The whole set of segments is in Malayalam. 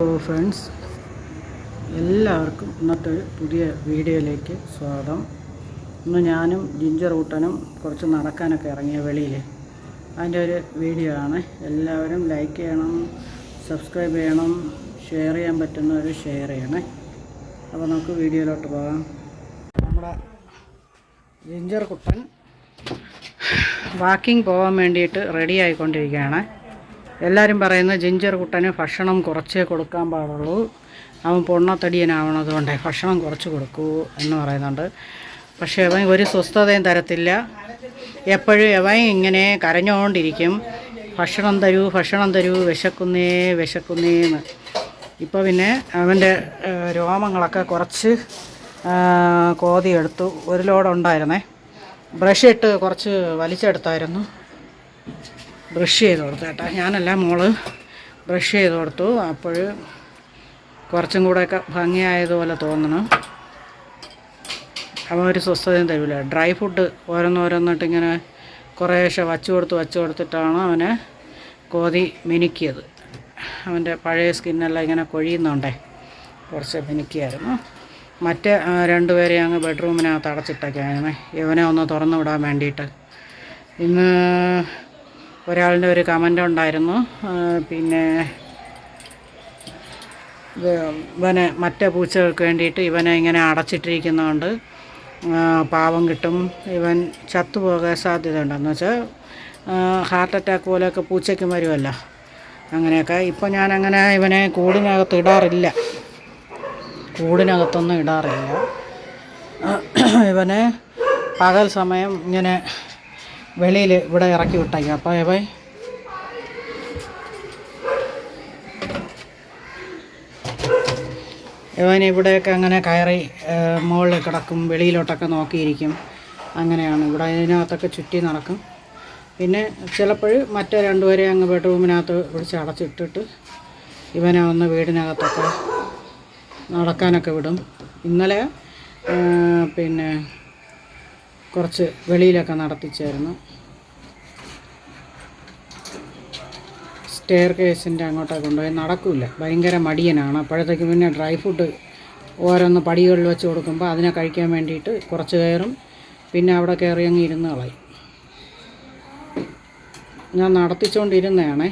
ഹലോ ഫ്രണ്ട്സ് എല്ലാവർക്കും ഇന്നത്തെ പുതിയ വീഡിയോയിലേക്ക് സ്വാഗതം. ഇന്ന് ഞാനും ജിഞ്ചർ ഊട്ടനും കുറച്ച് നടക്കാനൊക്കെ ഇറങ്ങിയ വെളിയിൽ അതിന്റെ ഒരു വീഡിയോ ആണ്. എല്ലാവരും ലൈക്ക് ചെയ്യണം സബ്സ്ക്രൈബ് ചെയ്യണം ഷെയർ ചെയ്യാൻ പറ്റുന്ന ഒരു ഷെയർ ചെയ്യണേ. അപ്പോൾ നമുക്ക് വീഡിയോയിലോട്ട് പോകാം. നമ്മുടെ ജിഞ്ചർ കുട്ടൻ വാക്കിംഗ് പോകാൻ വേണ്ടിയിട്ട് റെഡി ആയിക്കൊണ്ടിരിക്കുകയാണ്. എല്ലാവരും പറയുന്ന ജിഞ്ചർ കുട്ടന് ഭക്ഷണം കുറച്ചേ കൊടുക്കാൻ പാടുള്ളൂ. അവൻ പൊണ്ണത്തടിയനാവണത് കൊണ്ടേ ഭക്ഷണം കുറച്ച് കൊടുക്കൂ എന്ന് പറയുന്നുണ്ട്. പക്ഷേ അവൻ ഒരു സ്വസ്ഥതയും തരത്തില്ല. എപ്പോഴും അവൻ ഇങ്ങനെ കരഞ്ഞുകൊണ്ടിരിക്കും ഭക്ഷണം തരൂ ഭക്ഷണം തരൂ വിശക്കുന്നേ വിശക്കുന്നേന്ന് ഇപ്പോൾ പിന്നെ അവന്റെ രോമങ്ങളൊക്കെ കുറച്ച് കോതി എടുത്തു. ഒരു ലോഡുണ്ടായിരുന്നേ ബ്രഷ് ഇട്ട് കുറച്ച് വലിച്ചെടുത്തായിരുന്നു. ബ്രഷ് ചെയ്ത് കൊടുത്തു കേട്ടോ. ഞാനല്ല മോൾ ബ്രഷ് ചെയ്ത് കൊടുത്തു. അപ്പോൾ കുറച്ചും കൂടെയൊക്കെ ഭംഗിയായതുപോലെ തോന്നണം. അപ്പോൾ ഒരു സ്വസ്ഥതയും തരില്ല ഡ്രൈ ഫുഡ് ഓരോന്നോരോന്നിട്ട് ഇങ്ങനെ കുറേശ്ശെ വച്ചു കൊടുത്ത് വച്ചു കൊടുത്തിട്ടാണ് അവനെ കോതി മിനുക്കിയത്. അവന്റെ പഴയ സ്കിന്നെല്ലാം ഇങ്ങനെ കൊഴിയുന്നുണ്ടേ. കുറച്ച് മിനുക്കിയായിരുന്നു. മറ്റേ രണ്ടുപേരെ അങ്ങ് ബെഡ്റൂമിനകത്ത് അടച്ചിട്ടൊക്കെയായിരുന്നു. ഇവനെ ഒന്ന് തുറന്നു വിടാൻ വേണ്ടിയിട്ട്. ഇന്ന് ഒരാളിന്റെ ഒരു കമന്റ് ഉണ്ടായിരുന്നു. പിന്നെ ഇവനെ മറ്റേ പൂച്ചകൾക്ക് വേണ്ടിയിട്ട് ഇവനെ ഇങ്ങനെ അടച്ചിട്ടിരിക്കുന്നതുകൊണ്ട് പാവം കിട്ടും. ഇവൻ ചത്തുപോകാൻ സാധ്യത ഉണ്ടെന്ന് വെച്ചാൽ ഹാർട്ട് അറ്റാക്ക് പോലെയൊക്കെ പൂച്ചയ്ക്ക് വരുമല്ലോ അങ്ങനെയൊക്കെ. ഇപ്പോൾ ഞാനങ്ങനെ ഇവനെ കൂടിനകത്ത് ഇടാറില്ല. കൂടിനകത്തൊന്നും ഇടാറില്ല. ഇവനെ പകൽ സമയം ഇങ്ങനെ വെളിയിൽ ഇവിടെ ഇറക്കി വിട്ടേക്കും. അപ്പോൾ ഇവൻ ഇവൻ ഇവിടെയൊക്കെ അങ്ങനെ കയറി മുകളിൽ കിടക്കും വെളിയിലോട്ടൊക്കെ നോക്കിയിരിക്കും. അങ്ങനെയാണ്. ഇവിടെ ഇതിനകത്തൊക്കെ ചുറ്റി നടക്കും. പിന്നെ ചിലപ്പോൾ മറ്റേ രണ്ടുപേരെ അങ്ങ് ബെഡ്റൂമിനകത്ത് പിടിച്ച് അടച്ചിട്ടിട്ട് ഇവനെ ഒന്ന് വീടിനകത്തൊക്കെ നടക്കാനൊക്കെ വിടും. ഇന്നലെ പിന്നെ കുറച്ച് വെളിയിലൊക്കെ നടത്തിച്ചായിരുന്നു സ്റ്റെയർ കേസിന്റെ അങ്ങോട്ടൊക്കെ കൊണ്ടുപോയി. നടക്കില്ല ഭയങ്കര മടിയനാണ്. അപ്പോഴത്തേക്ക് പിന്നെ ഡ്രൈ ഫുഡ് ഓരോന്ന് പടികളിൽ വെച്ച് കൊടുക്കുമ്പോൾ അതിനെ കഴിക്കാൻ വേണ്ടിയിട്ട് കുറച്ച് കയറും. പിന്നെ അവിടെ കയറി അങ്ങ് ഇരുന്ന് കളയും. ഞാൻ നടത്തിച്ചുകൊണ്ടിരുന്നതാണേ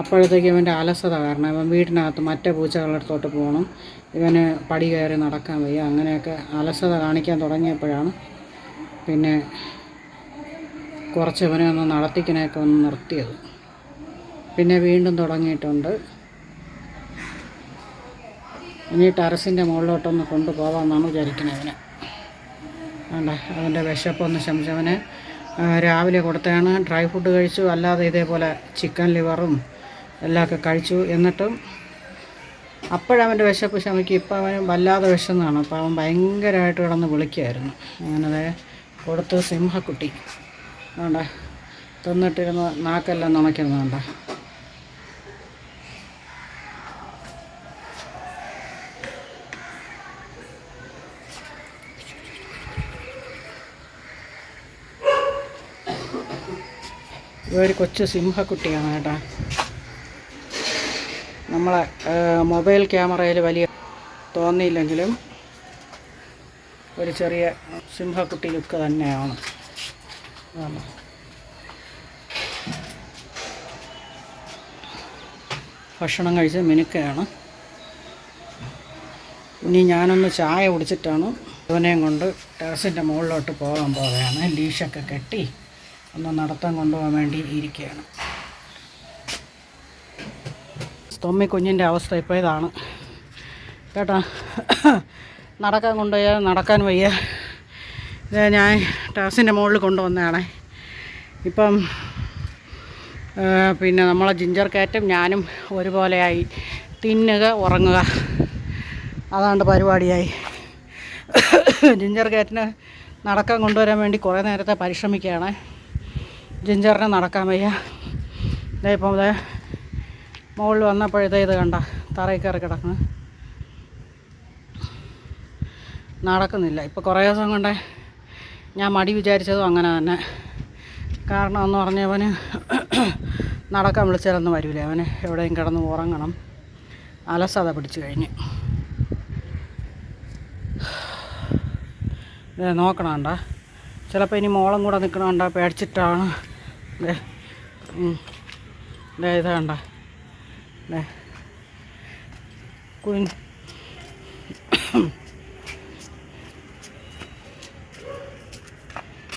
അപ്പോഴത്തേക്ക് ഇവന്റെ അലസത കാരണം ഇവൻ വീട്ടിനകത്ത് മറ്റേ പൂച്ചകളുടെ അടുത്തോട്ട് പോകണം ഇവന് പടി കയറി നടക്കാൻ വയ്യ. അങ്ങനെയൊക്കെ അലസത കാണിക്കാൻ തുടങ്ങിയപ്പോഴാണ് പിന്നെ കുറച്ച് ഇവനെ ഒന്ന് നടത്തിക്കണേക്കെ ഒന്ന് നിർത്തിയത്. പിന്നെ വീണ്ടും തുടങ്ങിയിട്ടുണ്ട്. ഇനി ടെറസിന്റെ മുകളിലോട്ടൊന്ന് കൊണ്ടുപോകാമെന്നാണ് വിചാരിക്കുന്നത് അവനെ വേണ്ട അവന്റെ വിശപ്പൊന്ന് ശംശവനെ രാവിലെ കൊടുത്തതാണ്. ഡ്രൈ ഫുഡ് കഴിച്ചു അല്ലാതെ ഇതേപോലെ ചിക്കൻ ലിവറും എല്ലാമൊക്കെ കഴിച്ചു. എന്നിട്ടും അപ്പോഴവന്റെ വിശപ്പ് ശമിക്കും. ഇപ്പം അവന് വല്ലാതെ വിശന്നാണ്. അപ്പോൾ അവൻ ഭയങ്കരമായിട്ട് കിടന്ന് വിളിക്കുമായിരുന്നു അങ്ങനെ കൊടുത്ത് സിംഹക്കുട്ടി. വേണ്ട. തിന്നിട്ടിരുന്ന് നാക്കെല്ലാം നുണയ്ക്കുന്നുണ്ട ഇതൊരു കൊച്ചു സിംഹക്കുട്ടിയാണ് കേട്ടോ. നമ്മളെ മൊബൈൽ ക്യാമറയിൽ വലിയ തോന്നിയില്ലെങ്കിലും ഒരു ചെറിയ സിംഹക്കുട്ടി ലുക്ക് തന്നെയാണ്. ഭക്ഷണം കഴിച്ച് മിനുക്കയാണ് ഇനി ഞാനൊന്ന് ചായ കുടിച്ചിട്ടാണ് ഇവനെയും കൊണ്ട് ടെറസിന്റെ മുകളിലോട്ട് പോകാൻ പോവുകയാണ്. ലീഷൊക്കെ കെട്ടി ഒന്ന് നടത്തം കൊണ്ടുപോകാൻ വേണ്ടി ഇരിക്കുകയാണ്. തൊമ്മി കുഞ്ഞിന്റെ അവസ്ഥ ഇപ്പോൾ ഇതാണ്. കേട്ടോ? നടക്കാൻ കൊണ്ടുപോയാൽ നടക്കാൻ വയ്യ. ഇത് ഞാൻ ടെറസിന്റെ മുകളിൽ കൊണ്ടുവന്നതാണേ. ഇപ്പം പിന്നെ നമ്മളെ ജിഞ്ചർ കാറ്റും ഞാനും ഒരുപോലെയായി. തിന്നുക ഉറങ്ങുക. അതാണ്ട് പരിപാടിയായി. ജിഞ്ചർ കാറ്റിന് നടക്കാൻ കൊണ്ടുവരാൻ വേണ്ടി കുറേ നേരത്തെ പരിശ്രമിക്കുകയാണ്. ജിഞ്ചറിന് നടക്കാൻ വയ്യ. ഇതേ ഇപ്പം മുകളിൽ വന്നപ്പോഴത്തേ ഇത് കണ്ട തറയിൽ കയറി കിടക്കുന്നു. നടക്കുന്നില്ല. ഇപ്പോൾ കുറേ ദിവസം കൊണ്ട് ഞാൻ മടി വിചാരിച്ചതും അങ്ങനെ തന്നെ. കാരണം എന്ന് പറഞ്ഞവന് നടക്കാൻ വിളിച്ചാലൊന്നും വരില്ല അവന് എവിടെയും കിടന്ന് ഉറങ്ങണം. അലസത പിടിച്ചു കഴിഞ്ഞ്. നോക്കണണ്ട ചിലപ്പോൾ ഇനി മോളം കൂടെ നിൽക്കണണ്ട പേടിച്ചിട്ടാണ്. ഇത് ദേ. കുഞ്ഞ്.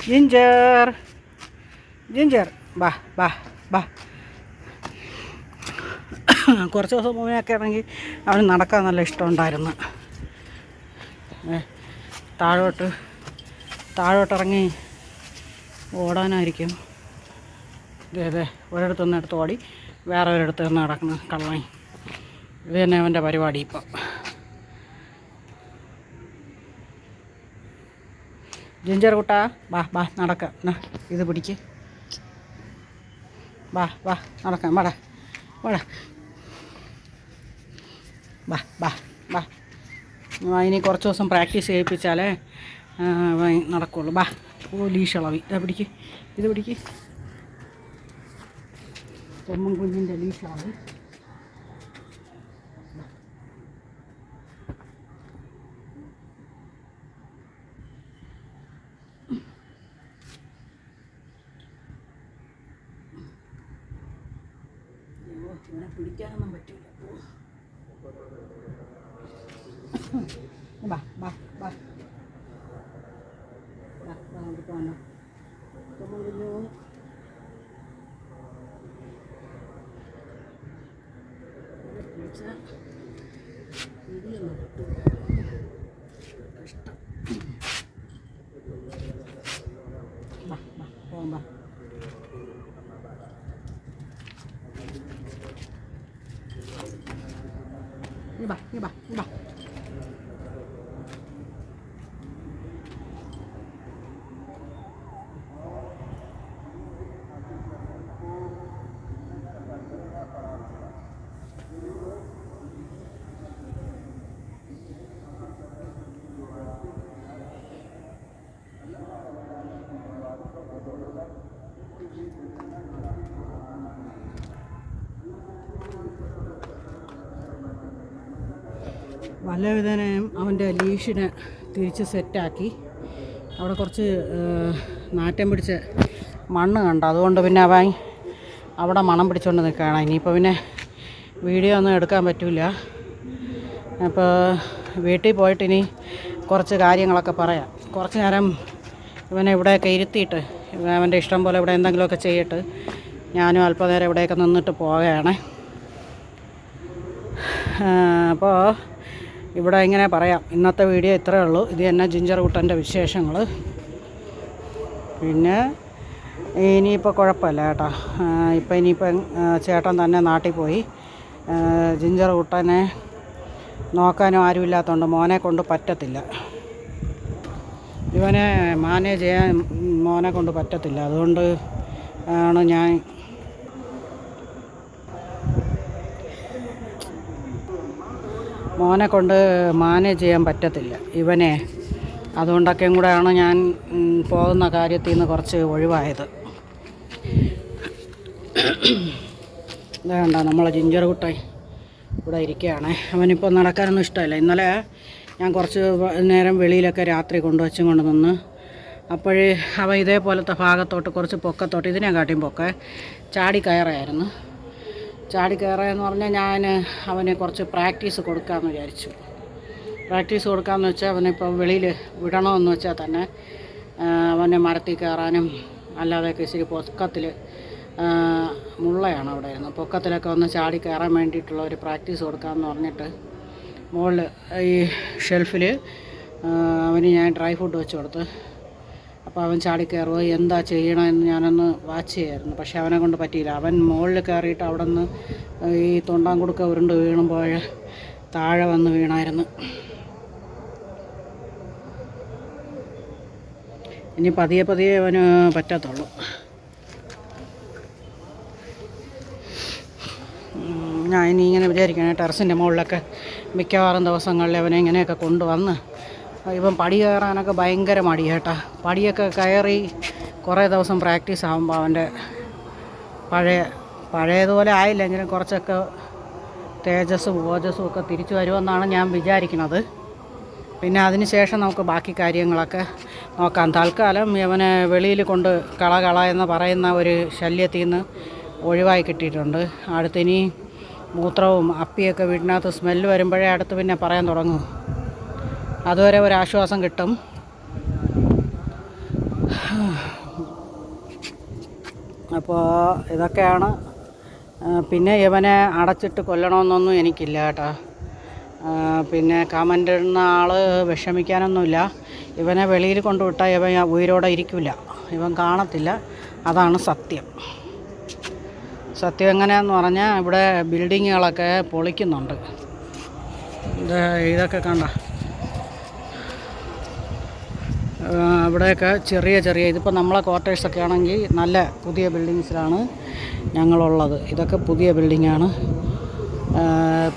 Ginger ginger. Bah bah bah. കുറച്ച് ദിവസം മുന്നേയൊക്കെ ആണെങ്കിൽ അവന് നടക്കാൻ നല്ല ഇഷ്ടമുണ്ടായിരുന്നു. താഴോട്ട് താഴോട്ടിറങ്ങി ഓടാനായിരിക്കും. ഇതേ അതെ ഒരിടത്തുനിന്ന് എടുത്ത് ഓടി വേറെ ഒരിടത്ത് നിന്ന് നടക്കുന്ന കള്ളൻ. ഇത് തന്നെ അവന്റെ പരിപാടി ഇപ്പം. ജിഞ്ചർ കുട്ടാ. വാ വാ നടക്കാം. ഇത് പിടിക്ക്. വാ വാ നടക്കാം. വാടാ വാടാ. വാ വാ വാ. ഇനി കുറച്ച് ദിവസം പ്രാക്ടീസ് ചെയ്യിപ്പിച്ചാലേ നടക്കുള്ളൂ. ബാ ലീഷളവി ഇതാ പിടിക്ക്. ഇത് പിടിക്ക്. തൊമ്മൻ കുഞ്ഞിന്റെ ലീഷളവി ഇവനെ പിടിക്കാനൊന്നും പറ്റില്ല വാ വാ വാ ബാ നമുക്ക് വന്നോ തൊമ്മൻ കുഞ്ഞു ഇവനെ പിടിച്ചാ കഷ്ടം ബാ ബാ പോകാം ബാ ഇനി ബാ ഇനി ബാ ഇനി ബാ വല്ലവിധനെയും അവന്റെ ലീഷിനെ തിരിച്ച് സെറ്റാക്കി. അവിടെ കുറച്ച് നാറ്റം പിടിച്ച് മണ്ണ് കണ്ടു. അതുകൊണ്ട് പിന്നെ അവൻ അവിടെ മണം പിടിച്ചുകൊണ്ട് നിൽക്കുകയാണ് ഇനിയിപ്പോൾ പിന്നെ വീഡിയോ ഒന്നും എടുക്കാൻ പറ്റില്ല അപ്പോൾ വീട്ടിൽ പോയിട്ട് ഇനി കുറച്ച് കാര്യങ്ങളൊക്കെ പറയാം. കുറച്ച് നേരം ഇവനെ ഇവിടെയൊക്കെ ഇരുത്തിയിട്ട് അവന്റെ ഇഷ്ടം പോലെ ഇവിടെ എന്തെങ്കിലുമൊക്കെ ചെയ്തിട്ട് ഞാനും അല്പനേരം ഇവിടെയൊക്കെ നിന്നിട്ട് പോവുകയാണ്. അപ്പോൾ ഇവിടെ ഇങ്ങനെ പറയാം. ഇന്നത്തെ വീഡിയോ ഇത്രയേ ഉള്ളൂ. ഇത് തന്നെ ജിഞ്ചർ കുട്ടന്റെ വിശേഷങ്ങൾ. പിന്നെ ഇനിയിപ്പോൾ കുഴപ്പമില്ല ചേട്ടാ ഇപ്പം ഇനിയിപ്പം ചേട്ടൻ തന്നെ നാട്ടിൽ പോയി. ജിഞ്ചർ കുട്ടനെ നോക്കാനും ആരുമില്ലാത്തതുകൊണ്ട് മോനെ കൊണ്ട് പറ്റത്തില്ല. ഇവനെ മാനേജ് ചെയ്യാൻ മോനെ കൊണ്ട് പറ്റത്തില്ല. അതുകൊണ്ട് ആണ് ഞാൻ മോനെ കൊണ്ട് മാനേജ് ചെയ്യാൻ പറ്റത്തില്ല. ഇവനെ. അതുകൊണ്ടൊക്കെയും കൂടെയാണ് ഞാൻ പോകുന്ന കാര്യത്തിൽ നിന്ന് കുറച്ച് ഒഴിവായത്. വേണ്ട നമ്മളെ ജിഞ്ചർ കുട്ടായി ഇവിടെ ഇരിക്കുകയാണ്. അവനിപ്പോൾ നടക്കാനൊന്നും ഇഷ്ടമല്ല. ഇന്നലെ ഞാൻ കുറച്ച് നേരം വെളിയിലൊക്കെ രാത്രി കൊണ്ടുവച്ചും കൊണ്ട് നിന്ന് അപ്പോഴേ അവ ഇതേപോലത്തെ ഭാഗത്തോട്ട് കുറച്ച് പൊക്കത്തോട്ട് ഇതിനെ കാട്ടിയും പൊക്കെ ചാടി കയറായിരുന്നു. ചാടി കയറുകയെന്ന് പറഞ്ഞാൽ ഞാൻ അവന് കുറച്ച് പ്രാക്ടീസ് കൊടുക്കാമെന്ന് വിചാരിച്ചു. പ്രാക്ടീസ് കൊടുക്കാമെന്ന് വെച്ചാൽ അവനിപ്പോൾ വെളിയിൽ വിടണമെന്ന് വെച്ചാൽ തന്നെ അവനെ മരത്തിൽ കയറാനും അല്ലാതെയൊക്കെ ഇച്ചിരി പൊക്കത്തിൽ മുള്ളയാണ് അവിടെ ഇരുന്നത്. പൊക്കത്തിലൊക്കെ ഒന്ന് ചാടി കയറാൻ വേണ്ടിയിട്ടുള്ള ഒരു പ്രാക്ടീസ് കൊടുക്കാമെന്ന് പറഞ്ഞിട്ട് മുകളിൽ ഈ ഷെൽഫിൽ അവന് ഞാൻ ഡ്രൈ ഫുഡ് വെച്ച് കൊടുത്ത് അപ്പോൾ അവൻ ചാടി കയറുമോ എന്താ ചെയ്യണമെന്ന് ഞാനൊന്ന് വാച്ച് ചെയ്യായിരുന്നു. പക്ഷേ അവനെ കൊണ്ട് പറ്റിയില്ല. അവൻ മുകളിൽ കയറിയിട്ട് അവിടെ നിന്ന് ഈ തൊണ്ടാങ്കുടുക്ക ഉരുണ്ട് വീണുമ്പോൾ താഴെ വന്ന് വീണായിരുന്നു. ഇനി പതിയെ പതിയെ അവന് പറ്റത്തുള്ളൂ. ഞാൻ ഇനി ഇങ്ങനെ വിചാരിക്കുകയാണ്. ടെറസിന്റെ മുകളിലൊക്കെ മിക്കവാറും ദിവസങ്ങളിൽ അവനെ ഇങ്ങനെയൊക്കെ കൊണ്ടുവന്ന് ഇവൻ പടി കയറാനൊക്കെ ഭയങ്കര മടി കേട്ടാ. പടിയൊക്കെ കയറി കുറേ ദിവസം പ്രാക്ടീസ് ആകുമ്പോൾ അവന്റെ പഴയ പഴയതുപോലെ ആയില്ല. എങ്കിലും കുറച്ചൊക്കെ തേജസ്സും ഓജസ്സും ഒക്കെ തിരിച്ചു വരുമെന്നാണ് ഞാൻ വിചാരിക്കുന്നത്. പിന്നെ അതിന് ശേഷം നമുക്ക് ബാക്കി കാര്യങ്ങളൊക്കെ നോക്കാം. തൽക്കാലം ഇവനെ വെളിയിൽ കൊണ്ട് കള കള എന്ന് പറയുന്ന ഒരു ശല്യത്തിൽ നിന്ന് ഒഴിവായി കിട്ടിയിട്ടുണ്ട്. അടുത്തിനി മൂത്രവും അപ്പിയൊക്കെ വീടിനകത്ത് സ്മെല്ല് വരുമ്പോഴേ അടുത്ത് പിന്നെ പറയാൻ തുടങ്ങും. അതുവരെ ഒരാശ്വാസം കിട്ടും. അപ്പോൾ ഇതൊക്കെയാണ്. പിന്നെ ഇവനെ അടച്ചിട്ട് കൊല്ലണമെന്നൊന്നും എനിക്കില്ല കേട്ടോ. പിന്നെ കമന്റ് ഇടുന്ന ആൾ വിഷമിക്കാനൊന്നുമില്ല. ഇവനെ വെളിയിൽ കൊണ്ടുവിട്ടാൽ ഇവൻ ഉയരോടെ ഇരിക്കില്ല. ഇവൻ കാണത്തില്ല. അതാണ് സത്യം. സത്യം എങ്ങനെയാന്ന് പറഞ്ഞാൽ ഇവിടെ ബിൽഡിങ്ങുകളൊക്കെ പൊളിക്കുന്നുണ്ട്. ഇത് ഇതൊക്കെ കണ്ട. ഇവിടെയൊക്കെ ചെറിയ ചെറിയ ഇതിപ്പോൾ നമ്മളെ ക്വാർട്ടേഴ്സൊക്കെ ആണെങ്കിൽ നല്ല പുതിയ ബിൽഡിങ്സിലാണ് ഞങ്ങളുള്ളത്. ഇതൊക്കെ പുതിയ ബിൽഡിങ്ങാണ്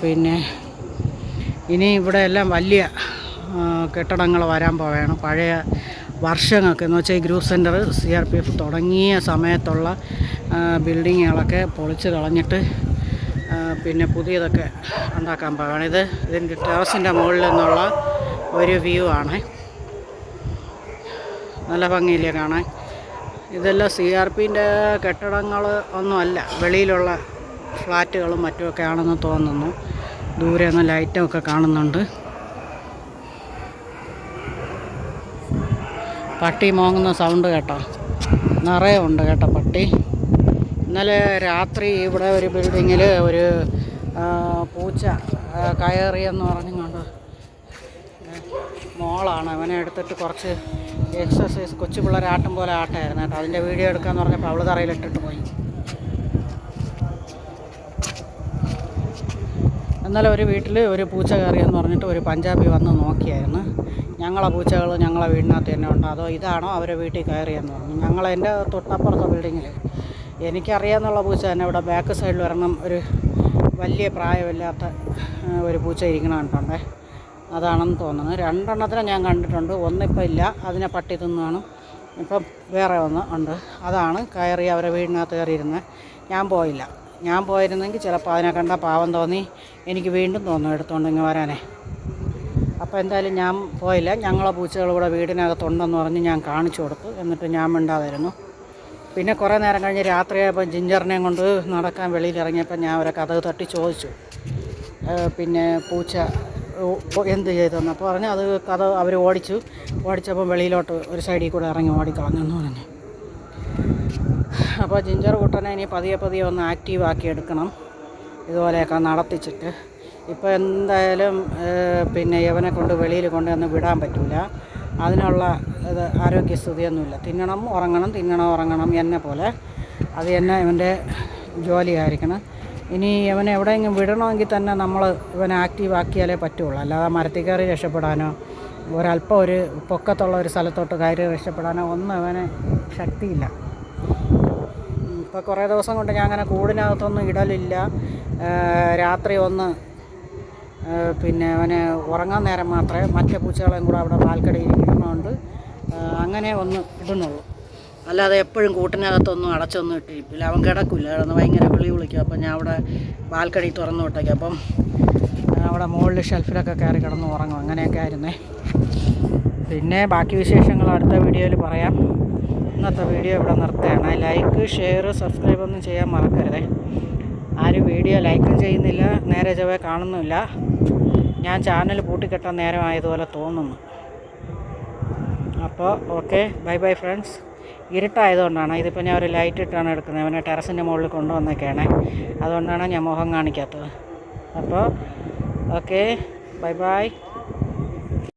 പിന്നെ ഇനി ഇവിടെ എല്ലാം വലിയ കെട്ടിടങ്ങൾ വരാൻ പോവുകയാണ്. പഴയ വർഷങ്ങൾക്ക് എന്ന് വെച്ചാൽ ഈ group centre C R P F തുടങ്ങിയ സമയത്തുള്ള ബിൽഡിങ്ങുകളൊക്കെ പൊളിച്ച് കളഞ്ഞിട്ട് പിന്നെ പുതിയതൊക്കെ ഉണ്ടാക്കാൻ പോവുകയാണ്. ഇത് ഇതിന്റെ ടെറസിന്റെ മുകളിൽ നിന്നുള്ള ഒരു വ്യൂ ആണ്. നല്ല ഭംഗിയില്ലേ കാണാൻ? ഇതെല്ലാം സി ആർ പിന്റെ കെട്ടിടങ്ങൾ ഒന്നുമല്ല വെളിയിലുള്ള ഫ്ലാറ്റുകളും മറ്റുമൊക്കെ ആണെന്ന് തോന്നുന്നു. ദൂരെ നിന്ന് ലൈറ്റൊക്കെ കാണുന്നുണ്ട്. പട്ടി മോങ്ങുന്ന സൗണ്ട് കേട്ടോ. നിറയെ ഉണ്ട് കേട്ടോ പട്ടി. ഇന്നലെ രാത്രി ഇവിടെ ഒരു ബിൽഡിങ്ങിൽ ഒരു പൂച്ച കയറിയെന്ന് പറഞ്ഞുകൊണ്ട് മോളാണ്. അവനെ എടുത്തിട്ട് കുറച്ച് എക്സസൈസ് കൊച്ചു പിള്ളേർ ആട്ടം പോലെ ആട്ടമായിരുന്നു കേട്ടോ. അതിന്റെ വീഡിയോ എടുക്കാന്ന് പറഞ്ഞപ്പോൾ അവൾ തറയിലിട്ടിട്ട് പോയി. എന്നാലും ഒരു വീട്ടിൽ ഒരു പൂച്ച കയറിയെന്ന് പറഞ്ഞിട്ട് ഒരു പഞ്ചാബി വന്ന് നോക്കിയായിരുന്നു. ഞങ്ങളെ പൂച്ചകൾ ഞങ്ങളെ വീടിനകത്ത് തന്നെ ഉണ്ട്. അതോ ഇതാണോ അവരെ വീട്ടിൽ കയറിയെന്ന് പറഞ്ഞു. ഞങ്ങൾ എന്റെ തൊട്ടപ്പുറത്തെ ബിൽഡിങ്ങിൽ എനിക്കറിയാമെന്നുള്ള പൂച്ച തന്നെ ഇവിടെ ബാക്ക് സൈഡിൽ വരണം ഒരു വലിയ പ്രായമില്ലാത്ത ഒരു പൂച്ച ഇരിക്കണം കണ്ടുണ്ടേ. അതാണെന്ന് തോന്നുന്നു. രണ്ടെണ്ണത്തിനെ ഞാൻ കണ്ടിട്ടുണ്ട്. ഒന്നിപ്പോൾ ഇല്ല. അതിനെ പട്ടി തിന്നാണ് ഇപ്പം വേറെ ഒന്ന് ഉണ്ട്. അതാണ് കയറി അവരെ വീടിനകത്ത് കയറിയിരുന്നത് ഞാൻ പോയില്ല. ഞാൻ പോയിരുന്നെങ്കിൽ ചിലപ്പോൾ അതിനെ കണ്ട പാവം തോന്നി. എനിക്ക് വീണ്ടും തോന്നും എടുത്തുകൊണ്ട് ഇങ്ങ് വരാനേ. അപ്പോൾ എന്തായാലും ഞാൻ പോയില്ല. ഞങ്ങളെ പൂച്ചകൾ ഇവിടെ വീടിനകത്തുണ്ടെന്ന് പറഞ്ഞ് ഞാൻ കാണിച്ചു കൊടുത്തു. എന്നിട്ട് ഞാൻ മിണ്ടാതിരുന്നു. പിന്നെ കുറേ നേരം കഴിഞ്ഞ് രാത്രിയായപ്പോൾ ജിഞ്ചറിനെയും കൊണ്ട് നടക്കാൻ വെളിയിൽ ഇറങ്ങിയപ്പോൾ ഞാൻ അവരെ കഥ തട്ടി ചോദിച്ചു. പിന്നെ പൂച്ച എന്ത് ചെയ്തെന്ന്. അപ്പോൾ പറഞ്ഞു അത് കഥ അവർ ഓടിച്ചു. ഓടിച്ചപ്പോൾ വെളിയിലോട്ട് ഒരു സൈഡിൽ കൂടെ ഇറങ്ങി ഓടിക്കളഞ്ഞെന്ന് പറഞ്ഞു. അപ്പോൾ ജിഞ്ചർ കുട്ടനെ ഇനി പതിയെ പതിയെ ഒന്ന് ആക്റ്റീവാക്കി എടുക്കണം. ഇതുപോലെയൊക്കെ നടത്തിച്ചിട്ട്. ഇപ്പോൾ എന്തായാലും പിന്നെ യവനെ കൊണ്ട് വെളിയിൽ കൊണ്ടുവന്ന് വിടാൻ പറ്റില്ല അതിനുള്ള ഇത് ആരോഗ്യസ്ഥിതിയൊന്നുമില്ല. തിന്നണം ഉറങ്ങണം തിന്നണം ഉറങ്ങണം എന്നെ പോലെ. അത് തന്നെ ഇവന്റെ ജോലിയായിരിക്കണം. ഇനി ഇവനെ എവിടെയെങ്കിലും വിടണമെങ്കിൽ തന്നെ നമ്മൾ ഇവനെ ആക്റ്റീവ് ആക്കിയാലേ പറ്റുള്ളൂ. അല്ലാതെ മരത്തിൽ കയറി രക്ഷപ്പെടാനോ ഒരല്പം ഒരു പൊക്കത്തുള്ള ഒരു സ്ഥലത്തോട്ട് കയറി രക്ഷപ്പെടാനോ ഒന്നും അവന് ശക്തിയില്ല. ഇപ്പോൾ കുറേ ദിവസം കൊണ്ട് ഞാൻ അങ്ങനെ കൂടിനകത്തൊന്നും ഇടലില്ല. രാത്രി ഒന്ന് പിന്നെ അവന് ഉറങ്ങാൻ നേരം മാത്രമേ മറ്റേ പൂച്ചകളെയും കൂടെ അവിടെ പാൽക്കടയിൽ ഇരിക്കുന്നതുകൊണ്ട് അങ്ങനെ ഒന്ന് ഇടുന്നുള്ളൂ. അല്ലാതെ എപ്പോഴും കൂട്ടിനകത്തൊന്നും അടച്ചൊന്നും ഇട്ടിരിപ്പില്ല. അവൻ കിടക്കില്ല കിടന്ന് ഭയങ്കര വിളി വിളിക്കും. അപ്പം ഞാൻ അവിടെ ബാൽക്കണി തുറന്നു വിട്ടേക്കും. അപ്പം അവിടെ മുകളിൽ ഷെൽഫിലൊക്കെ കയറി കിടന്ന് ഉറങ്ങും. അങ്ങനെയൊക്കെ ആയിരുന്നേ. പിന്നെ ബാക്കി വിശേഷങ്ങൾ അടുത്ത വീഡിയോയിൽ പറയാം. ഇന്നത്തെ വീഡിയോ ഇവിടെ നിർത്തുകയാണ്. ലൈക്ക് ഷെയർ സബ്സ്ക്രൈബ് ഒന്നും ചെയ്യാൻ മറക്കരുതേ. ആരും വീഡിയോ ലൈക്കും ചെയ്യുന്നില്ല. നേരെ ചൊവ്വേ കാണുന്നില്ല ഞാൻ ചാനൽ പൂട്ടിക്കെട്ടാൻ നേരമായതുപോലെ തോന്നുന്നു. അപ്പോൾ ഓക്കെ ബൈ ബൈ ഫ്രണ്ട്സ് ഇരുട്ടായതുകൊണ്ടാണ്. ഇതിപ്പോൾ ഞാൻ ഒരു ലൈറ്റ് ഇട്ടാണ് എടുക്കുന്നത്. അവനെ ടെറസിന്റെ മുകളിൽ കൊണ്ടുവന്നൊക്കെയാണ് അതുകൊണ്ടാണ് ഞാൻ മുഖം കാണിക്കാത്തത്. അപ്പോൾ ഓക്കെ ബൈ ബൈ